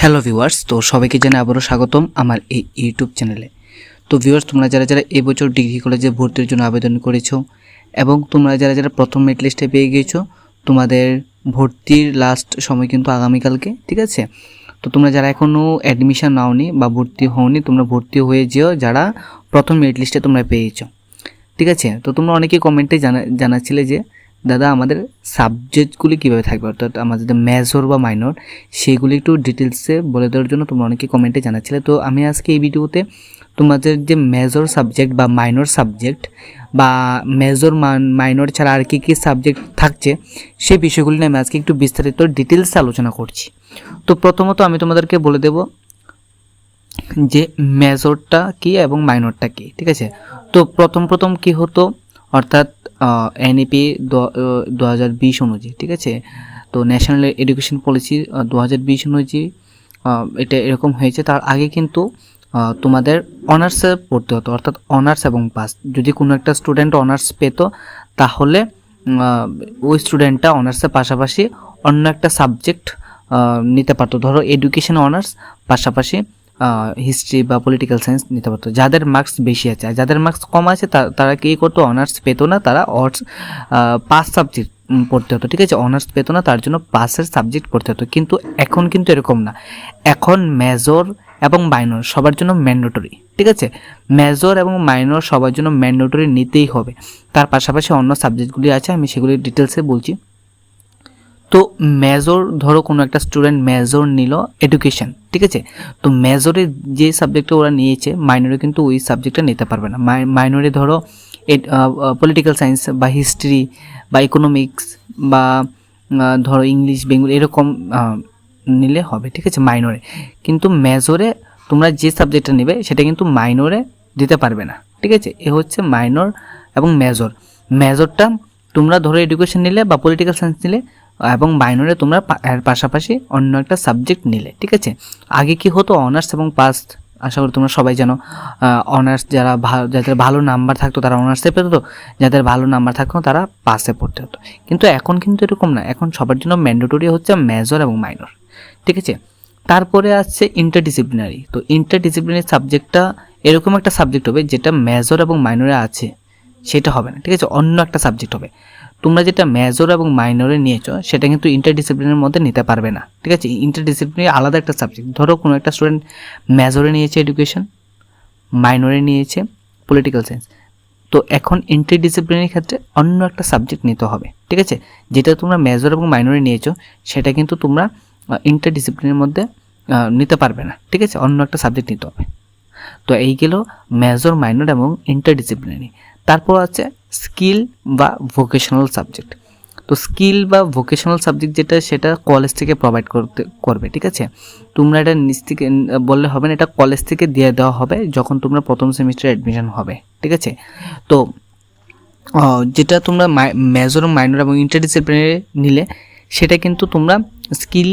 Hello viewers, তো সবাইকে জানাই আবারও স্বাগতম আমার এই ইউটিউব চ্যানেলে। তো ভিউয়ার্স, তোমরা যারা যারা এবছর ডিগ্রি কলেজে ভর্তির জন্য আবেদন করেছ এবং তোমরা যারা যারা প্রথম মেরিট লিস্টে পেয়ে গিয়েছো তোমাদের ভর্তির লাস্ট সময় কিন্তু আগামীকালকে, ঠিক আছে? তো তোমরা যারা এখনও অ্যাডমিশন নাওনি বা ভর্তি হওনি, তোমরা ভর্তি হয়ে যেও যারা প্রথম মেরিট লিস্টে তোমরা পেয়েছ, ঠিক আছে? তো তোমরা অনেকেই কমেন্টে জানা, জানাচ্ছিলে যে দাদা, আমাদের সাবজেক্টগুলি কীভাবে থাকবে? অর্থাৎ আমাদের মেজর বা মাইনর সেগুলি একটু ডিটেলসে বলে দেওয়ার জন্য তোমরা অনেকে কমেন্টে জানাচ্ছিলে। তো আমি আজকে এই ভিডিওতে তোমাদের যে মেজর সাবজেক্ট বা মাইনর সাবজেক্ট বা মেজর মাইনর ছাড়া আর কী কী সাবজেক্ট থাকছে, সেই বিষয়গুলি নিয়ে আমি আজকে একটু বিস্তারিত ডিটেলসে আলোচনা করছি। তো প্রথমত আমি তোমাদেরকে বলে দেব যে মেজরটা কী এবং মাইনরটা কী, ঠিক আছে? তো প্রথম প্রথম কি হতো? অর্থাৎ এনইপি দু হাজার বিশ অনুযায়ী, ঠিক আছে? তো ন্যাশনাল এডুকেশন পলিসি দু হাজার বিশ অনুযায়ী এটা এরকম হয়েছে। তার আগে কিন্তু তোমাদের অনার্সে পড়তে হতো, অর্থাৎ অনার্স এবং পাস যদি কোনো একটা স্টুডেন্ট অনার্স পেতো, তাহলে ওই স্টুডেন্টটা অনার্সের পাশাপাশি অন্য একটা সাবজেক্ট নিতে পারতো। ধরো এডুকেশন অনার্স পাশাপাশি হিস্ট্রি বা পলিটিক্যাল সায়েন্স নিতে পারতো। যাদের মার্কস বেশি আছে, আর যাদের মার্কস কম আছে তারা কী করতো? অনার্স পেতো না, তারা অর্স পাস সাবজেক্ট পড়তে হতো, ঠিক আছে? অনার্স পেতো না, তার জন্য পাসের সাবজেক্ট পড়তে হতো। কিন্তু এখন কিন্তু এরকম না। এখন মেজর এবং মাইনর সবার জন্য ম্যান্ডেটরি ঠিক আছে? মেজর এবং মাইনর সবার জন্য ম্যান্ডেটরি নিতেই হবে। তার পাশাপাশি অন্য সাবজেক্টগুলি আছে, আমি সেগুলি ডিটেলসে বলছি। তো মেজর ধরো কোনো একটা স্টুডেন্ট মেজর নিল এডুকেশন ঠিক আছে? তো মেজরে যে সাবজেক্টটা ওরা নিয়েছে মাইনরে কিন্তু ওই সাবজেক্টটা নিতে পারবে না। মাইনরে ধরো পলিটিক্যাল সায়েন্স বা হিস্ট্রি বা ইকোনমিক্স বা ধরো ইংলিশ বেঙ্গল এরকম নিলে হবে, ঠিক আছে মাইনরে কিন্তু মেজরে তোমরা যে সাবজেক্টটা নেবে, সেটা কিন্তু মাইনরে দিতে পারবে না, ঠিক আছে? এ হচ্ছে মাইনর এবং মেজর মেজরটা তোমরা ধরো এডুকেশন নিলে বা পলিটিক্যাল সায়েন্স নিলে এবং মাইনরে তোমরা এর পাশাপাশি অন্য একটা সাবজেক্ট নিলে, ঠিক আছে? আগে কি হতো অনার্স এবং পাস আশা করি তোমরা সবাই জানো অনার্স যারা ভালো যাদের ভালো নাম্বার থাকতো তারা অনার্সে পেতো, যাদের ভালো নাম্বার থাকতো তারা পাসে পড়তে হতো। কিন্তু এখন কিন্তু এরকম না, এখন সবার জন্য ম্যান্ডেটরি হচ্ছে মেজর এবং মাইনর ঠিক আছে? তারপরে আসছে ইন্টারডিসিপ্লিনারি তো ইন্টারডিসিপ্লিনারি সাবজেক্টটা এরকম একটা সাবজেক্ট হবে যেটা মেজর এবং মাইনরে আছে, সেটা হবে না, ঠিক আছে? অন্য একটা সাবজেক্ট হবে। তোমরা যেটা মেজর এবং মাইনরে নিয়েছো, সেটা কিন্তু ইন্টারডিসিপ্লিনের মধ্যে নিতে পারবে না। ঠিক আছে? ইন্টারডিসিপ্লিনারি আলাদা একটা সাবজেক্ট ধরো কোনো একটা স্টুডেন্ট মেজরে নিয়েছে এডুকেশন মাইনরে নিয়েছে পলিটিক্যাল সায়েন্স তো এখন ইন্টারডিসিপ্লিনারি ক্ষেত্রে অন্য একটা সাবজেক্ট নিতে হবে। ঠিক আছে? যেটা তোমরা মেজর এবং মাইনরে নিয়েছো, সেটা কিন্তু তোমরা ইন্টারডিসিপ্লিনের মধ্যে নিতে পারবে না। ঠিক আছে? অন্য একটা সাবজেক্ট নিতে হবে। তো এই গেল মেজর মাইনর এবং ইন্টারডিসিপ্লিনারি তারপর আছে স্কিল বা ভোকেশনাল সাবজেক্ট তো স্কিল বা ভোকেশনাল সাবজেক্ট যেটা, সেটা কলেজ থেকে প্রোভাইড করতে, করবে, ঠিক আছে? তোমরা এটা নিচ থেকে বললে হবে না, এটা কলেজ থেকে দিয়ে দেওয়া হবে যখন তোমরা প্রথম সেমিস্টার অ্যাডমিশন হবে, ঠিক আছে? তো যেটা তোমরা মেজর মাইনর এবং ইন্টারডিসিপ্লিনারি নিলে, সেটা কিন্তু তোমরা স্কিল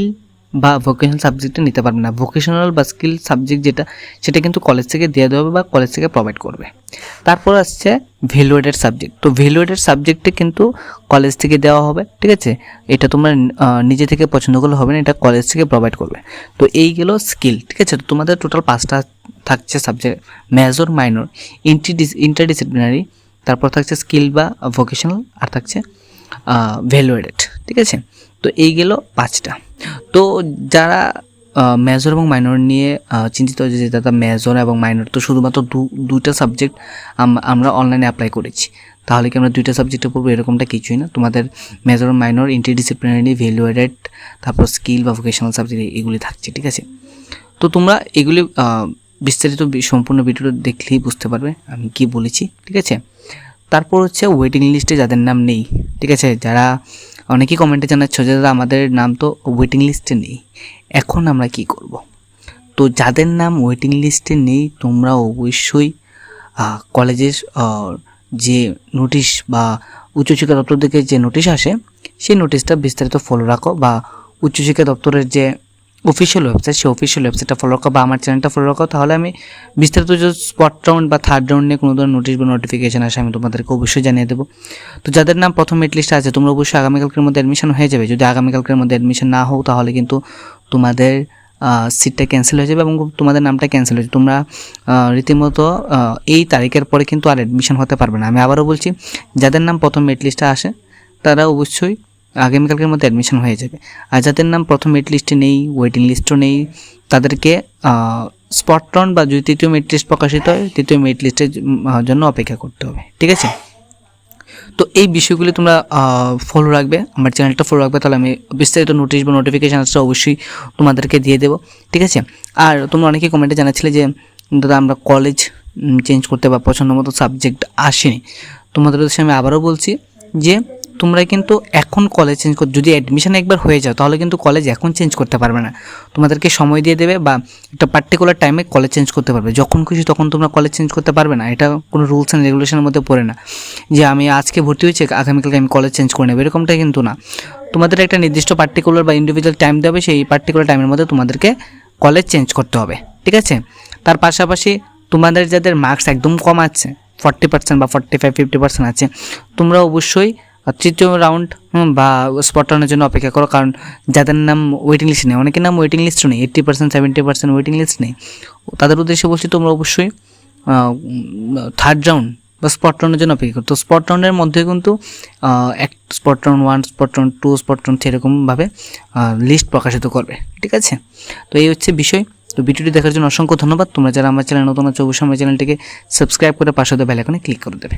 বা ভোকেশনাল সাবজেক্টে নিতে পারবে না। ভোকেশনাল বা স্কিল সাবজেক্ট যেটা, সেটা কিন্তু কলেজ থেকে দেওয়া হবে বা কলেজ থেকে প্রোভাইড করবে। তারপর আসছে ভ্যালুয়েটেড সাবজেক্ট তো ভ্যালুয়েটেড সাবজেক্টে কিন্তু কলেজ থেকে দেওয়া হবে, ঠিক আছে? এটা তোমরা নিজে থেকে পছন্দ করলে হবে না, এটা কলেজ থেকে প্রোভাইড করবে। তো এই গেল স্কিল ঠিক আছে? তো তোমাদের টোটাল পাঁচটা থাকছে সাবজেক্ট মেজর মাইনর ইন্টারডিস ইন্টারডিসিপ্লিনারি তারপর থাকছে স্কিল বা ভোকেশনাল আর থাকছে ভ্যালুয়েটেড ঠিক আছে? তো এই গেল পাঁচটা। তো যারা মেজর এবং মাইনর নিয়ে চিন্তিত হচ্ছে যে দাদা মেজর এবং মাইনর তো শুধুমাত্র দুইটা সাবজেক্ট আমরা অনলাইনে অ্যাপ্লাই করেছি। তাহলে কি আমরা দুইটা সাবজেক্টে পড়ব এরকমটা কিছুই না। তোমাদের major minor interdisciplinary value added তারপর স্কিল বা ভোকেশনাল সাবজেক্ট এগুলি থাকছে, ঠিক আছে? তো তোমরা এগুলি বিস্তারিত সম্পূর্ণ ভিডিওটা দেখলেই বুঝতে পারবে আমি কি বলেছি, ঠিক আছে? তারপর হচ্ছে ওয়েটিং লিস্টে যাদের নাম নেই, ঠিক আছে? যারা অনেকেই কমেন্টে জানাচ্ছ যে, দাদা, আমাদের নাম তো ওয়েটিং লিস্টে নেই। এখন আমরা কি করব? তো যাদের নাম ওয়েটিং লিস্টে নেই, তোমরা অবশ্যই কলেজের যে নোটিশ বা উচ্চশিক্ষা দপ্তর থেকে যে নোটিশ আসে, সেই নোটিশটা বিস্তারিত ফলো রাখো বা উচ্চশিক্ষা দপ্তরের যে অফিসিয়াল ওয়েবসাইট সেই অফিসিয়াল ওয়েবসাইটটা ফলো রাখো বা আমার চ্যানেলটা ফলো রাখো তাহলে আমি বিস্তারিত যে স্পট রাউন্ড বা থার্ড রাউন্ড নিয়ে কোনো ধরনের নোটিশ বা নোটিফিকেশন আসে, আমি তোমাদেরকে অবশ্যই জানিয়ে দেবো। তো যাদের নাম প্রথম মেট লিস্টে আছে, তোমরা অবশ্যই আগামীকালকের মধ্যে অ্যাডমিশন হয়ে যাবে। যদি আগামীকালকের মধ্যে অ্যাডমিশন না হোক তাহলে কিন্তু তোমাদের সিটটা ক্যান্সেল হয়ে যাবে এবং তোমাদের নামটা ক্যান্সেল হয়ে যাবে। তোমরা রীতিমতো এই তারিখের পরে কিন্তু আর অ্যাডমিশন হতে পারবে না। আমি আবারও বলছি, যাদের নাম প্রথম মেট লিস্টে আসে, তারা অবশ্যই আগামীকালকের মধ্যে অ্যাডমিশন হয়ে যাবে। আর যাদের নাম প্রথম মেট লিস্টে নেই ওয়েটিং লিস্টও নেই, তাদেরকে স্পট রাউন্ড বা যদি তৃতীয় মেট লিস্ট প্রকাশিত হয়, তৃতীয় মেট লিস্টের জন্য অপেক্ষা করতে হবে, ঠিক আছে? তো এই বিষয়গুলি তোমরা ফলো রাখবে, আমার চ্যানেলটা ফলো রাখবে, তাহলে আমি বিস্তারিত নোটিশ বা নোটিফিকেশান অবশ্যই তোমাদেরকে দিয়ে দেবো, ঠিক আছে? আর তোমরা অনেকেই কমেন্টে জানাচ্ছিলে যে, দাদা আমরা কলেজ চেঞ্জ করতে বা পছন্দ মতো সাবজেক্ট আসেনি। তোমাদের উদ্দেশ্যে আমি আবারও বলছি যে তোমরা কিন্তু এখন কলেজ চেঞ্জ কর যদি অ্যাডমিশন একবার হয়ে যাও, তাহলে কিন্তু কলেজ এখন চেঞ্জ করতে পারবে না। তোমাদেরকে সময় দিয়ে দেবে বা একটা পার্টিকুলার টাইমে কলেজ চেঞ্জ করতে পারবে। যখন খুশি তখন তোমরা কলেজ চেঞ্জ করতে পারবে না। এটা কোনো রুলস অ্যান্ড রেগুলেশনের মধ্যে পড়ে না। যে আমি আজকে ভর্তি হয়েছি, আগামীকালকে আমি কলেজ চেঞ্জ করে নেব, এরকমটা কিন্তু না। তোমাদের একটা নির্দিষ্ট পার্টিকুলার বা ইন্ডিভিজুয়াল টাইম দেবে সেই পার্টিকুলার টাইমের মধ্যে তোমাদেরকে কলেজ চেঞ্জ করতে হবে। ঠিক আছে? তার পাশাপাশি তোমাদের যাদের মার্কস একদম কম আছে ফর্টি পার্সেন্ট বা ফর্টি ফাইভ ফিফটি পার্সেন্ট আছে, তোমরা অবশ্যই তৃতীয় রাউন্ড বা স্পট রাউন্ডের জন্য অপেক্ষা করো, কারণ যাদের নাম ওয়েটিং লিস্ট নেই, অনেকের নাম ওয়েটিং লিস্টও নেই eighty percent seventy percent waiting list নেই। তাদের উদ্দেশ্যে বলছি তোমরা অবশ্যই থার্ড রাউন্ড বা স্পট রাউন্ডের জন্য অপেক্ষা করো। তো স্পট রাউন্ডের মধ্যে কিন্তু এক spot round one spot round two spot round সেরকমভাবে লিস্ট প্রকাশিত করবে, ঠিক আছে? তো এই হচ্ছে বিষয়। তো ভিডিওটি দেখার জন্য অসংখ্য ধন্যবাদ। তোমরা যারা আমার চ্যানেল নতুন আছো, অবশ্যই আমার চ্যানেলটিকে সাবস্ক্রাইব করে পাশে বেল আইকনে ক্লিক করে দেবে।